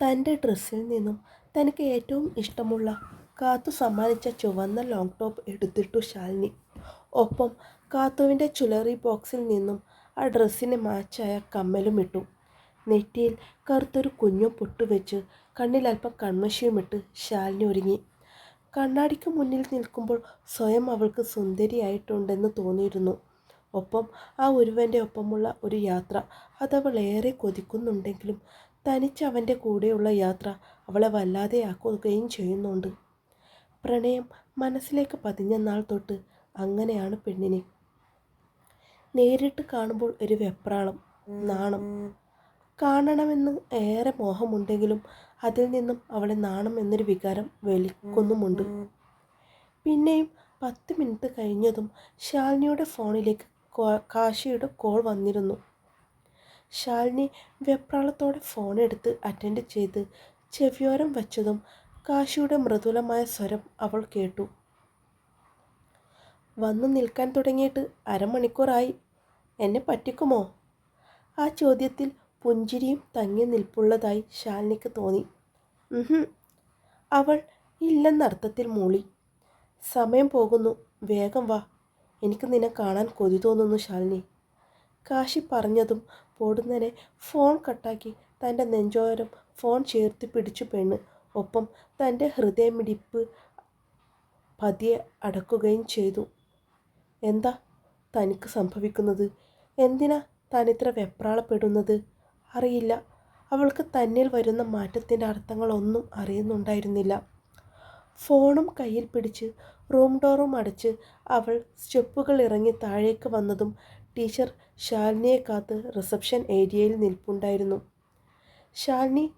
തന്റെ ഡ്രസ്സിൽ നിന്നും തനിക്ക് ഏറ്റവും ഇഷ്ടമുള്ള കാത്തു സമ്മാനിച്ച ചുവന്ന ലോങ് ടോപ്പ് എടുത്തിട്ടു ശാലിനി. ഒപ്പം കാത്തുവിന്റെ ചുലറി ബോക്സിൽ നിന്നും ആ ഡ്രസ്സിന് മാച്ചായ കമ്മലും ഇട്ടു. നെറ്റിയിൽ കറുത്തൊരു കുഞ്ഞു പൊട്ടുവെച്ച് കണ്ണിലല്പം കൺമശിയുമിട്ട് ശാലിനി ഒരുങ്ങി. കണ്ണാടിക്ക് മുന്നിൽ നിൽക്കുമ്പോൾ സ്വയം അവൾക്ക് സുന്ദരിയായിട്ടുണ്ടെന്ന് തോന്നിയിരുന്നു. ഒപ്പം ആ ഒരുവന്റെ ഒപ്പമുള്ള ഒരു യാത്ര അതവൾ ഏറെ കൊതിക്കുന്നുണ്ടെങ്കിലും തനിച്ച് അവന്റെ കൂടെയുള്ള യാത്ര അവളെ വല്ലാതെയാക്കുകയും ചെയ്യുന്നുണ്ട്. പ്രണയം മനസ്സിലേക്ക് പതിഞ്ഞ നാൾ തൊട്ട് അങ്ങനെയാണ് പെണ്ണിനെ. നേരിട്ട് കാണുമ്പോൾ ഒരു വെപ്രാളം നാണം. കാണണമെന്ന് ഏറെ മോഹമുണ്ടെങ്കിലും അതിൽ നിന്നും അവളെ നാണം എന്നൊരു വികാരം വലിക്കുന്നുമുണ്ട് പിന്നെയും പത്ത് മിനിറ്റ് കഴിഞ്ഞതും ശാലിനിയുടെ ഫോണിലേക്ക് കാശിയുടെ കോൾ വന്നിരുന്നു. ശാലിനി വെപ്രാളത്തോടെ ഫോണെടുത്ത് അറ്റൻഡ് ചെയ്ത് ചെവിയോരം വച്ചതും കാശിയുടെ മൃദുലമായ സ്വരം അവൾ കേട്ടു. വന്നു നിൽക്കാൻ തുടങ്ങിയിട്ട് അരമണിക്കൂറായി. എന്നെ പറ്റിക്കുമോ? ആ ചോദ്യത്തിൽ പുഞ്ചിരിയും തങ്ങി നിൽപ്പുള്ളതായി ശാലിനിക്ക് തോന്നി. അവൾ ഇല്ലെന്നർത്ഥത്തിൽ മൂളി. സമയം പോകുന്നു. വേഗം വാ. എനിക്ക് നിന്നെ കാണാൻ കൊതി തോന്നുന്നു ശാലിനി. കാശി പറഞ്ഞതും പൊടുന്നനെ ഫോൺ കട്ടാക്കി തന്റെ നെഞ്ചോരം ഫോൺ ചേർത്ത് പിടിച്ചു പെണ്ണ്. ഒപ്പം തന്റെ ഹൃദയമിടിപ്പ് പതിയെ അടക്കുകയും ചെയ്തു. എന്താ തനിക്ക് സംഭവിക്കുന്നത്? എന്തിനാ താനിത്ര വെപ്രാളപ്പെടുന്നത്? അറിയില്ല. അവൾക്ക് തന്നിൽ വരുന്ന മാറ്റത്തിന്റെ അർത്ഥങ്ങളൊന്നും അറിയുന്നുണ്ടായിരുന്നില്ല. ഫോണും കയ്യിൽ പിടിച്ച് റൂം ഡോറും അടച്ച് അവൾ സ്റ്റെപ്പുകൾ ഇറങ്ങി താഴേക്ക് വന്നതും ടീച്ചർ ശാലിനിയെ കാത്ത് റിസപ്ഷൻ ഏരിയയിൽ നിൽപ്പുണ്ടായിരുന്നു. ശാലിനി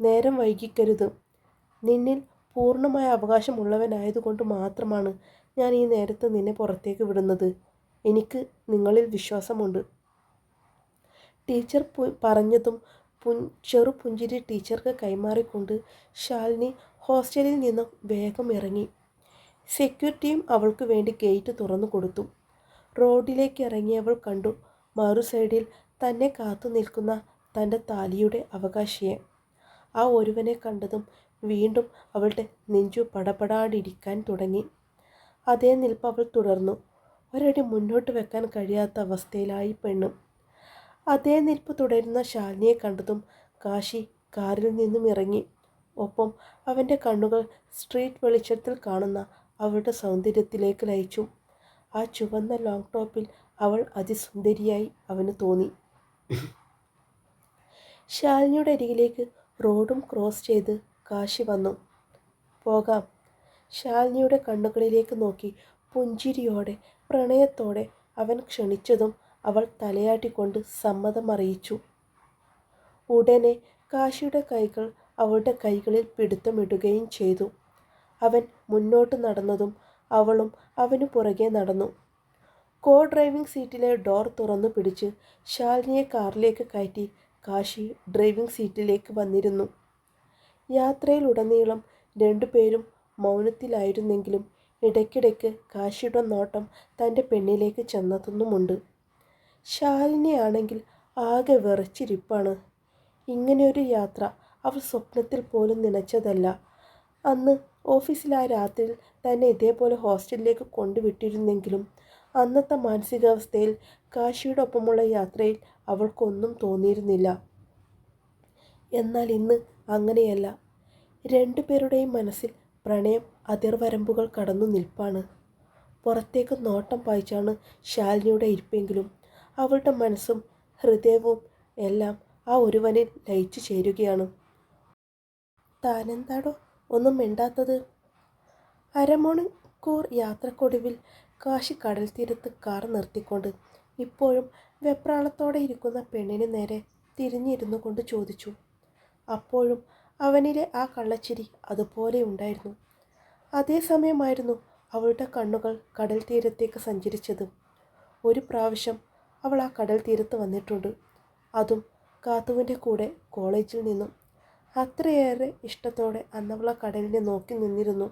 നേരം വൈകിക്കരുത്. നിന്നിൽ പൂർണമായ അവകാശമുള്ളവനായതുകൊണ്ട് മാത്രമാണ് ഞാൻ ഈ നേരത്ത് നിന്നെ പുറത്തേക്ക് വിടുന്നത്. എനിക്ക് നിങ്ങളിൽ വിശ്വാസമുണ്ട്. ടീച്ചർ പറഞ്ഞതും പുൻ ചെറു പുഞ്ചിരി ടീച്ചർക്ക് കൈമാറിക്കൊണ്ട് ശാലിനി ഹോസ്റ്റലിൽ നിന്നും വേഗം ഇറങ്ങി. സെക്യൂരിറ്റിയും അവൾക്ക് വേണ്ടി ഗേറ്റ് തുറന്നു കൊടുത്തു റോഡിലേക്ക് ഇറങ്ങിയവൾ കണ്ടു. മറു സൈഡിൽ തന്നെ കാത്തു നിൽക്കുന്ന തന്റെ താലിയുടെ അവകാശിയെ. ആ ഒരുവനെ കണ്ടതും വീണ്ടും അവളുടെ നെഞ്ചു പടപടാടിരിക്കാൻ തുടങ്ങി. അതേ നിൽപ്പ് അവൾ തുടർന്നു. ഒരടി മുന്നോട്ട് വെക്കാൻ കഴിയാത്ത അവസ്ഥയിലായി പെണ്ണ്. അതേ നിൽപ്പ് തുടരുന്ന ശാലിനിയെ കണ്ടതും കാശി കാറിൽ നിന്നും ഇറങ്ങി. ഒപ്പം അവന്റെ കണ്ണുകൾ സ്ട്രീറ്റ് വെളിച്ചത്തിൽ കാണുന്ന അവളുടെ സൗന്ദര്യത്തിലേക്ക് ലയിച്ചു ആ ചുവന്ന ലോങ് ടോപ്പിൽ അവൾ അതിസുന്ദരിയായി അവന് തോന്നി. ശാലിനിയുടെ അരികിലേക്ക് റോഡും ക്രോസ് ചെയ്ത് കാശി വന്നു. പോകാം. ശാലിനിയുടെ കണ്ണുകളിലേക്ക് നോക്കി പുഞ്ചിരിയോടെ പ്രണയത്തോടെ അവൻ ക്ഷണിച്ചതും അവൾ തലയാട്ടിക്കൊണ്ട് സമ്മതം അറിയിച്ചു. ഉടനെ കാശിയുടെ കൈകൾ അവളുടെ കൈകളിൽ പിടുത്തമിടുകയും ചെയ്തു. അവൻ മുന്നോട്ട് നടന്നതും അവളും അവനു പുറകെ നടന്നു. കോ ഡ്രൈവിംഗ് സീറ്റിലെ ഡോർ തുറന്നു പിടിച്ച് ശാലിനിയെ കാറിലേക്ക് കയറ്റി കാശി ഡ്രൈവിംഗ് സീറ്റിലേക്ക് വന്നിരുന്നു. യാത്രയിലുടനീളം രണ്ടുപേരും മൗനത്തിലായിരുന്നെങ്കിലും ഇടയ്ക്കിടയ്ക്ക് കാശിയുടെ നോട്ടം തന്റെ പെണ്ണിലേക്ക് ചെന്നെത്തുന്നുമുണ്ട്. ശാലിനിയാണെങ്കിൽ ആകെ വിറച്ചിരിപ്പാണ്. ഇങ്ങനെയൊരു യാത്ര അവൾ സ്വപ്നത്തിൽ പോലും നനച്ചതല്ല. അന്ന് ഓഫീസിൽ ആ രാത്രിയിൽ തന്നെ ഇതേപോലെ ഹോസ്റ്റലിലേക്ക് കൊണ്ടുവിട്ടിരുന്നെങ്കിലും അന്നത്തെ മാനസികാവസ്ഥയിൽ കാശിയുടെ ഒപ്പമുള്ള യാത്രയിൽ അവൾക്കൊന്നും തോന്നിയിരുന്നില്ല. എന്നാൽ ഇന്ന് അങ്ങനെയല്ല. രണ്ടുപേരുടെയും മനസ്സിൽ പ്രണയം അതിർവരമ്പുകൾ കടന്നു നിൽപ്പാണ്. പുറത്തേക്ക് നോട്ടം പായിച്ചാണ് ശാലിനിയുടെ ഇരിപ്പെങ്കിലും അവളുടെ മനസ്സും ഹൃദയവും എല്ലാം ആ ഒരുവനിൽ ലയിച്ചു ചേരുകയാണ്. താനെന്താടോ ഒന്നും മിണ്ടാത്തത്? അരമണിക്കൂർ യാത്രക്കൊടുവിൽ കാശി കടൽ തീരത്ത് കാർ നിർത്തിക്കൊണ്ട് ഇപ്പോഴും വെപ്രാളത്തോടെ ഇരിക്കുന്ന പെണ്ണിന് നേരെ തിരിഞ്ഞിരുന്നു കൊണ്ട് ചോദിച്ചു. അപ്പോഴും അവനിലെ ആ കള്ളച്ചിരി അതുപോലെ ഉണ്ടായിരുന്നു. അതേസമയമായിരുന്നു അവളുടെ കണ്ണുകൾ കടൽ തീരത്തേക്ക് സഞ്ചരിച്ചത്. ഒരു പ്രാവശ്യം അവൾ ആ കടൽ തീരത്ത് വന്നിട്ടുണ്ട്. അതും കാത്തുവിന്റെ കൂടെ കോളേജിൽ നിന്നും അത്രയേറെ ഇഷ്ടത്തോടെ അന്നവൾ ആ കടലിനെ നോക്കി നിന്നിരുന്നു.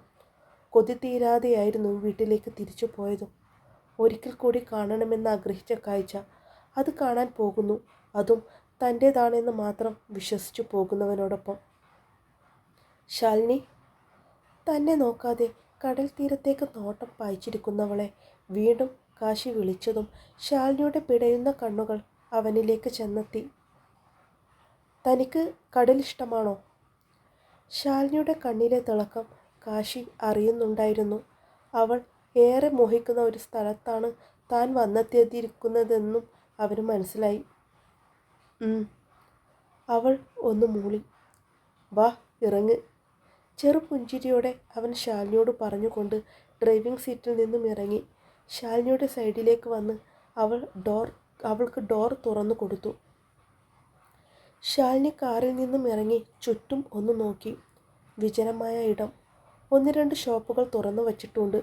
കൊതി തീരാതെയായിരുന്നു വീട്ടിലേക്ക് തിരിച്ചു പോയതും. ഒരിക്കൽ കൂടി കാണണമെന്ന് ആഗ്രഹിച്ച കാഴ്ച അത് കാണാൻ പോകുന്നു. അതും തന്റേതാണെന്ന് മാത്രം വിശ്വസിച്ചു പോകുന്നവനോടൊപ്പം. ശാലിനി തന്നെ നോക്കാതെ കടൽ തീരത്തേക്ക് നോട്ടം പായിച്ചിരിക്കുന്നവളെ വീണ്ടും കാശി വിളിച്ചതും ശാലിനിയുടെ പിടയുന്ന കണ്ണുകൾ അവനിലേക്ക് ചെന്നെത്തി. തനിക്ക് കടൽ ഇഷ്ടമാണോ ശാലിനിയുടെ കണ്ണിലെ തിളക്കം കാശി അറിയുന്നുണ്ടായിരുന്നു. അവൾ ഏറെ മോഹിക്കുന്ന ഒരു സ്ഥലത്താണ് താൻ വന്നെത്തിയിരിക്കുന്നതെന്നും അവന് മനസ്സിലായി. അവൾ ഒന്ന് മൂളി. വാ ഇറങ്ങ്. ചെറുപുഞ്ചിരിയോടെ അവൻ ശാലിനിയോട് പറഞ്ഞുകൊണ്ട് ഡ്രൈവിംഗ് സീറ്റിൽ നിന്നും ഇറങ്ങി. ശാലിനിയുടെ സൈഡിലേക്ക് വന്ന് അവൾ ഡോർ അവൾക്ക് ഡോർ തുറന്നു കൊടുത്തു. ശാലിനി കാറിൽ നിന്നും ഇറങ്ങി ചുറ്റും ഒന്ന് നോക്കി. വിജനമായ ഇടം. ഒന്ന് രണ്ട് ഷോപ്പുകൾ തുറന്നു വച്ചിട്ടുണ്ട്.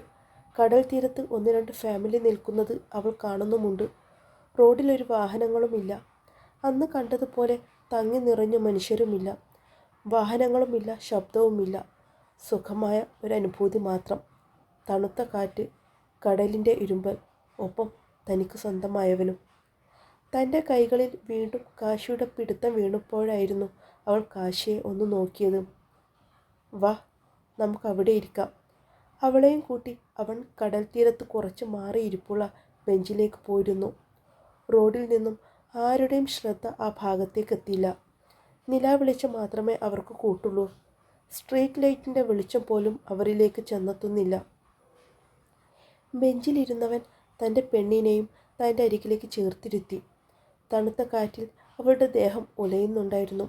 കടൽ തീരത്ത് ഒന്ന് രണ്ട് ഫാമിലി നിൽക്കുന്നത് അവൾ കാണുന്നുമുണ്ട്. റോഡിലൊരു വാഹനങ്ങളുമില്ല. അന്ന് കണ്ടതുപോലെ തങ്ങി നിറഞ്ഞ മനുഷ്യരുമില്ല. വാഹനങ്ങളുമില്ല ശബ്ദവുമില്ല. സുഖമായ ഒരു അനുഭൂതി മാത്രം. തണുത്ത കാറ്റ് കടലിന്റെ ഇരുമ്പൽ ഒപ്പം തനിക്ക് സ്വന്തമായവനും. തന്റെ കൈകളിൽ വീണ്ടും കാശിയുടെ പിടുത്തം വീണപ്പോഴായിരുന്നു അവൾ കാശിയെ ഒന്ന് നോക്കിയത്. വാ നമുക്ക് അവിടെ ഇരിക്കാം അവളെയും കൂട്ടി അവൻ കടൽ തീരത്ത് കുറച്ച് മാറിയിരിപ്പുള്ള ബെഞ്ചിലേക്ക് പോയിരുന്നു. റോഡിൽ നിന്നും ആരുടെയും ശ്രദ്ധ ആ ഭാഗത്തേക്ക് എത്തിയില്ല. നിലാവെളിച്ചം മാത്രമേ അവർക്ക് കൂട്ടുള്ളൂ. സ്ട്രീറ്റ് ലൈറ്റിന്റെ വെളിച്ചം പോലും അവരിലേക്ക് ചെന്നെത്തുന്നില്ല. ബെഞ്ചിലിരുന്നവൻ തന്റെ പെണ്ണിനെയും തന്റെ അരികിലേക്ക് ചേർത്തിരുത്തി. തണുത്ത കാറ്റിൽ അവളുടെ ദേഹം ഉലയുന്നുണ്ടായിരുന്നു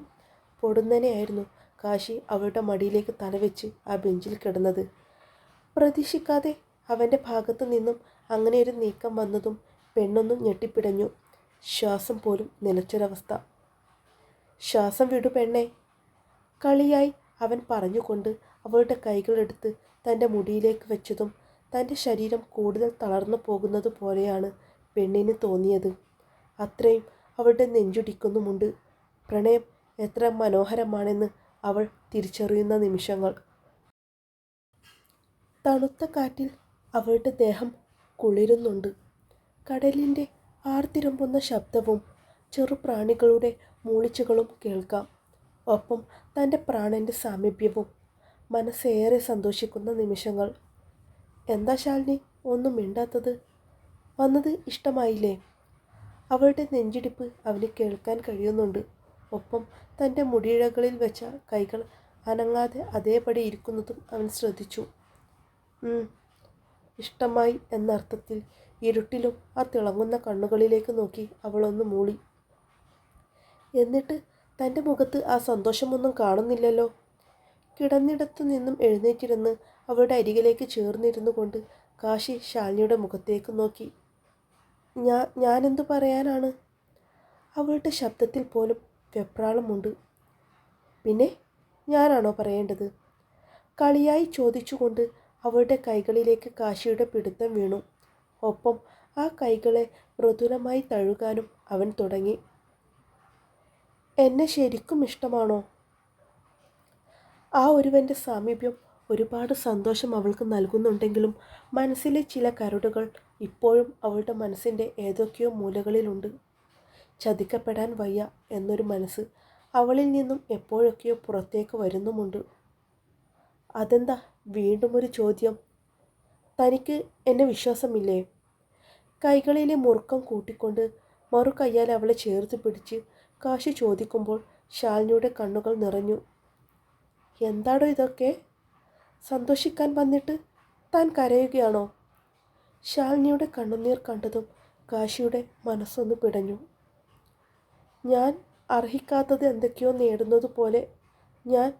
പൊടുന്നനെയായിരുന്നു കാശി അവളുടെ മടിയിലേക്ക് തലവെച്ച് ആ ബെഞ്ചിൽ കിടന്നത്. പ്രതീക്ഷിക്കാതെ അവന്റെ ഭാഗത്തു നിന്നും അങ്ങനെ ഒരു നീക്കം വന്നതും പെണ്ണൊന്നും ഞെട്ടിപ്പിടഞ്ഞു. ശ്വാസം പോലും നിലച്ചൊരവസ്ഥ ശ്വാസം വിടു പെണ്ണേ. കളിയായി അവൻ പറഞ്ഞുകൊണ്ട് അവളുടെ കൈകളെടുത്ത് തന്റെ മുടിയിലേക്ക് വെച്ചതും തന്റെ ശരീരം കൂടുതൽ തളർന്നു പോകുന്നത് പോലെയാണ് പെണ്ണിന് തോന്നിയത്. അത്രയും അവളുടെ നെഞ്ചുടിക്കുന്നുമുണ്ട്. പ്രണയം എത്ര മനോഹരമാണെന്ന് അവൾ തിരിച്ചറിയുന്ന നിമിഷങ്ങൾ. തണുത്ത കാറ്റിൽ അവളുടെ ദേഹം കുളിരുന്നുണ്ട്. കടലിന്റെ ആർത്തിരമ്പുന്ന ശബ്ദവും ചെറുപ്രാണികളുടെ മൂളിച്ചുകളും കേൾക്കാം. ഒപ്പം തന്റെ പ്രാണന്റെ സാമീപ്യവും മനസ്സേറെ സന്തോഷിക്കുന്ന നിമിഷങ്ങൾ. എന്താ ശാലിനി ഒന്നും മിണ്ടാത്തത്? വന്നത് ഇഷ്ടമായില്ലേ? അവളുടെ നെഞ്ചിടിപ്പ് അവന് കേൾക്കാൻ കഴിയുന്നുണ്ട്. ഒപ്പം തന്റെ മുടിയിഴകളിൽ വെച്ച കൈകൾ അനങ്ങാതെ അതേപടി ഇരിക്കുന്നതും അവൻ ശ്രദ്ധിച്ചു. ഇഷ്ടമായി എന്നർത്ഥത്തിൽ ഇരുട്ടിലും ആ തിളങ്ങുന്ന കണ്ണുകളിലേക്ക് നോക്കി അവളൊന്ന് മൂളി. എന്നിട്ട് തന്റെ മുഖത്ത് ആ സന്തോഷമൊന്നും കാണുന്നില്ലല്ലോ. കിടന്നിടത്തു നിന്നും എഴുന്നേറ്റിരുന്ന് അവളുടെ അരികിലേക്ക് ചേർന്നിരുന്നു കൊണ്ട് കാശി ശാലിനിയുടെ മുഖത്തേക്ക് നോക്കി. ഞാൻ ഞാനെന്തു പറയാനാണ്? അവളുടെ ശബ്ദത്തിൽ പോലും വെപ്രാളമുണ്ട്. പിന്നെ ഞാനാണോ പറയേണ്ടത്? കളിയായി ചോദിച്ചുകൊണ്ട് അവളുടെ കൈകളിലേക്ക് കാശിയുടെ പിടുത്തം വീണു. ഒപ്പം ആ കൈകളെ മൃദുലമായി തഴുകാനും അവൻ തുടങ്ങി. എന്നെ ശരിക്കും ഇഷ്ടമാണോ? ആ ഒരുവന്റെ സാമീപ്യം ഒരുപാട് സന്തോഷം അവൾക്ക് നൽകുന്നുണ്ടെങ്കിലും മനസ്സിലെ ചില കരടുകൾ ഇപ്പോഴും അവളുടെ മനസ്സിന്റെ ഏതൊക്കെയോ മൂലകളിലുണ്ട്. ചതിക്കപ്പെടാൻ വയ്യ എന്നൊരു മനസ്സ് അവളിൽ നിന്നും എപ്പോഴൊക്കെയോ പുറത്തേക്ക് വരുന്നുമുണ്ട്. അതെന്താ വീണ്ടും ഒരു ചോദ്യം? തനിക്ക് എന്നെ വിശ്വാസമില്ലേ? കൈകളിലെ മുറുക്കം കൂട്ടിക്കൊണ്ട് മറു കയ്യാൽ അവളെ ചേർത്ത് പിടിച്ച് കാശി ചോദിക്കുമ്പോൾ ശാലിനിയുടെ കണ്ണുകൾ നിറഞ്ഞു. എന്താടോ ഇതൊക്കെ? സന്തോഷിക്കാൻ വന്നിട്ട് താൻ കരയുകയാണോ? ശാലിനിയുടെ കണ്ണുനീർ കണ്ടതും കാശിയുടെ മനസ്സൊന്ന് പിടഞ്ഞു. ഞാൻ അർഹിക്കാത്തത് എന്തൊക്കെയോ നേടുന്നത് പോലെ ഞാൻ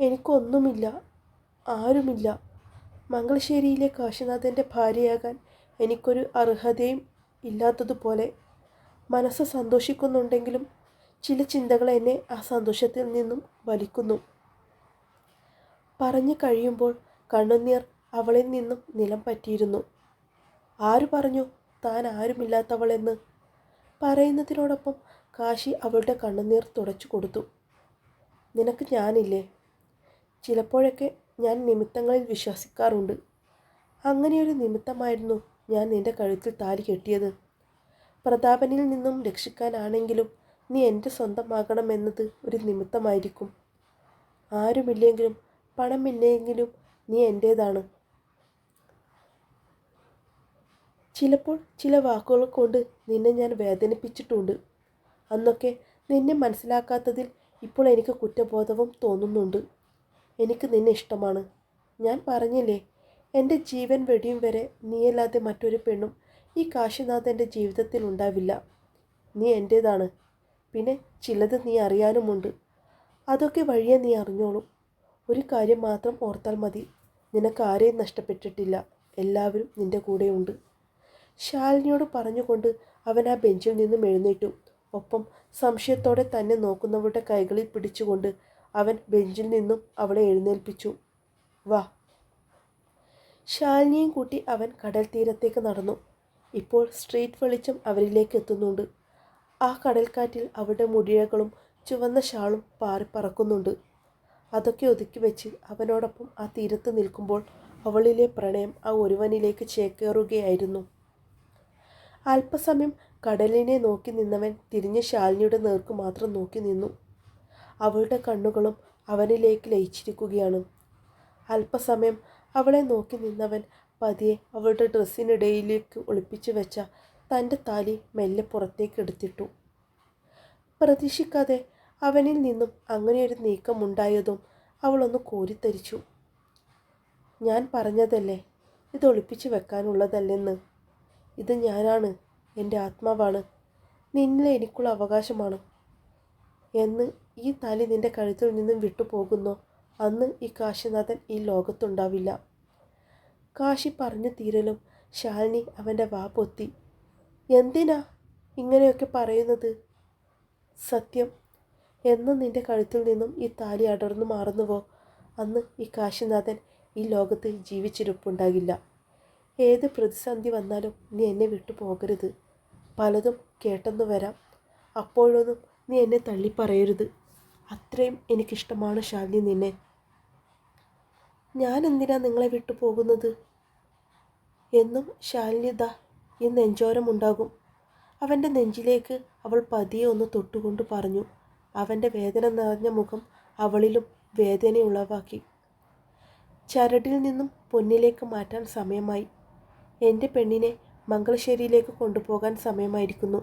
എനിക്കൊന്നുമില്ല ആരുമില്ല. മംഗളശ്ശേരിയിലെ കാശിനാഥന്റെ ഭാര്യയാകാൻ എനിക്കൊരു അർഹതയും ഇല്ലാത്തതുപോലെ മനസ്സ് സന്തോഷിക്കുന്നുണ്ടെങ്കിലും ചില ചിന്തകൾ എന്നെ ആ സന്തോഷത്തിൽ നിന്നും വലിക്കുന്നു. പറഞ്ഞു കഴിയുമ്പോൾ കണ്ണുനീർ അവളിൽ നിന്നും നിലം പറ്റിയിരുന്നു. ആര് പറഞ്ഞു? താൻ ആരുമില്ലാത്തവളെന്ന്? പറയുന്നതിനോടൊപ്പം കാശി അവളുടെ കണ്ണുനീർ തുടച്ചു കൊടുത്തു. നിനക്ക് ഞാനില്ലേ? ചിലപ്പോഴൊക്കെ ഞാൻ നിമിത്തങ്ങളിൽ വിശ്വസിക്കാറുണ്ട്. അങ്ങനെയൊരു നിമിത്തമായിരുന്നു ഞാൻ നിന്റെ കഴുത്തിൽ താലി കെട്ടിയത്. പ്രതാപനിൽ നിന്നും രക്ഷിക്കാനാണെങ്കിലും നീ എന്റെ സ്വന്തമാകണമെന്നത് ഒരു നിമിത്തമായിരിക്കും. ആരുമില്ലെങ്കിലും പണമില്ലെങ്കിലും നീ എന്റേതാണ് ചിലപ്പോൾ ചില വാക്കുകൾ കൊണ്ട് നിന്നെ ഞാൻ വേദനിപ്പിച്ചിട്ടുണ്ട്. അന്നൊക്കെ നിന്നെ മനസ്സിലാക്കാത്തതിൽ ഇപ്പോൾ എനിക്ക് കുറ്റബോധവും തോന്നുന്നുണ്ട്. എനിക്ക് നിന്നെ ഇഷ്ടമാണ്. ഞാൻ പറഞ്ഞില്ലേ എന്റെ ജീവൻ വെടിയും വരെ നീയല്ലാതെ മറ്റൊരു പെണ്ണും ഈ കാശിനാഥ് എന്റെ ജീവിതത്തിൽ ഉണ്ടാവില്ല. നീ എന്റേതാണ്. പിന്നെ ചിലത് നീ അറിയാനുമുണ്ട്. അതൊക്കെ വഴിയെ നീ അറിഞ്ഞോളൂ. ഒരു കാര്യം മാത്രം ഓർത്താൽ മതി. നിനക്ക് ആരെയും നഷ്ടപ്പെട്ടിട്ടില്ല. എല്ലാവരും നിന്റെ കൂടെയുണ്ട്. ശാലിനിയോട് പറഞ്ഞുകൊണ്ട് അവൻ ആ ബെഞ്ചിൽ നിന്നും എഴുന്നേറ്റു. ഒപ്പം സംശയത്തോടെ തന്നെ നോക്കുന്നവരുടെ കൈകളിൽ പിടിച്ചുകൊണ്ട് അവൻ ബെഞ്ചിൽ നിന്നും അവളെ എഴുന്നേൽപ്പിച്ചു. വാ. ശാലിനിയും കൂട്ടി അവൻ കടൽ തീരത്തേക്ക് നടന്നു. ഇപ്പോൾ സ്ട്രീറ്റ് വെളിച്ചം അവരിലേക്ക് എത്തുന്നുണ്ട്. ആ കടൽക്കാറ്റിൽ അവരുടെ മുടിയകളും ചുവന്ന ഷാളും പാറി പറക്കുന്നുണ്ട്. അതൊക്കെ ഒതുക്കി വെച്ച് അവനോടൊപ്പം ആ തീരത്ത് നിൽക്കുമ്പോൾ അവളിലെ പ്രണയം ആ ഒരുവനിലേക്ക് ചേക്കേറുകയായിരുന്നു. അല്പസമയം കടലിനെ നോക്കി നിന്നവൻ തിരിഞ്ഞ് ശാലിനിയുടെ നേർക്ക് മാത്രം നോക്കി നിന്നു. അവളുടെ കണ്ണുകളും അവനിലേക്ക് ലയിച്ചിരിക്കുകയാണ്. അല്പസമയം അവളെ നോക്കി നിന്നവൻ പതിയെ അവളുടെ ഡ്രസ്സിനിടയിലേക്ക് ഒളിപ്പിച്ചു വെച്ച തന്റെ താലി മെല്ലെ പുറത്തേക്ക് എടുത്തിട്ടു. പ്രതീക്ഷിക്കാതെ അവനിൽ നിന്നും അങ്ങനെയൊരു നീക്കം ഉണ്ടായതും അവളൊന്ന് കോരിത്തരിച്ചു. ഞാൻ പറഞ്ഞതല്ലേ? ഇത് ഒളിപ്പിച്ചു വെക്കാനുള്ളതല്ലെന്ന്? ഇത് ഞാനാണ്. എന്റെ ആത്മാവാണ്. നിന്നിലെ എനിക്കുള്ള അവകാശമാണ്. എന്ന് ഈ താലി നിന്റെ കഴുത്തിൽ നിന്നും വിട്ടുപോകുന്നോ. അന്ന് ഈ കാശിനാഥൻ ഈ ലോകത്തുണ്ടാവില്ല. കാശി പറഞ്ഞു തീരലും. ശാലിനി അവന്റെ വാ പൊത്തി. എന്തിനാ ഇങ്ങനെയൊക്കെ പറയുന്നത്? സത്യം. എന്ന് നിന്റെ കഴുത്തിൽ നിന്നും ഈ താലി അടർന്നു മാറുന്നുവോ? അന്ന് ഈ കാശിനാഥൻ ഈ ലോകത്ത് ജീവിച്ചിരിപ്പുണ്ടാകില്ല. ഏത് പ്രതിസന്ധി വന്നാലും നീ എന്നെ വിട്ടു പോകരുത്. പലതും കേട്ടെന്ന് വരാം. അപ്പോഴൊന്നും നീ എന്നെ തള്ളി പറയരുത് അത്രയും എനിക്കിഷ്ടമാണ് ശാലിനി നിന്നെ. ഞാൻ എന്തിനാ നിങ്ങളെ വിട്ടു പോകുന്നത്? എന്നും ശാലിനിത ഈ നെഞ്ചോരമുണ്ടാകും. അവന്റെ നെഞ്ചിലേക്ക് അവൾ പതിയെ ഒന്ന് തൊട്ടുകൊണ്ട് പറഞ്ഞു. അവന്റെ വേദന നിറഞ്ഞ മുഖം അവളിലും വേദനയുളവാക്കി. ചരടിൽ നിന്നും പൊന്നിലേക്ക് മാറ്റാൻ സമയമായി. എന്റെ പെണ്ണിനെ മംഗളശ്ശേരിയിലേക്ക് കൊണ്ടുപോകാൻ സമയമായിരിക്കുന്നു.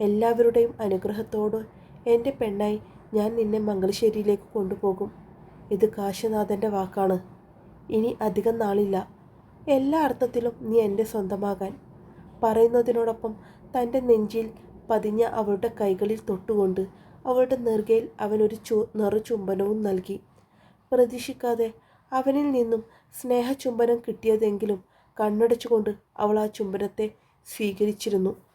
എല്ലാവരുടെയും അനുഗ്രഹത്തോട് എന്റെ പെണ്ണായി ഞാൻ നിന്നെ മംഗളശ്ശേരിയിലേക്ക് കൊണ്ടുപോകും. ഇത് കാശിനാഥന്റെ വാക്കാണ്. ഇനി അധികം നാളില്ല. എല്ലാ അർത്ഥത്തിലും നീ എന്റെ സ്വന്തമാകാൻ. പറയുന്നതിനോടൊപ്പം തന്റെ നെഞ്ചിൽ പതിഞ്ഞ അവളുടെ കൈകളിൽ തൊട്ടുകൊണ്ട് അവളുടെ നെറുകയിൽ അവനൊരു ചു നെറുചുംബനവും നൽകി. പ്രതീക്ഷിക്കാതെ അവനിൽ നിന്നും സ്നേഹചുംബനം കിട്ടിയതെങ്കിലും കണ്ണടച്ചുകൊണ്ട് അവൾ ആ ചുംബനത്തെ സ്വീകരിച്ചിരുന്നു.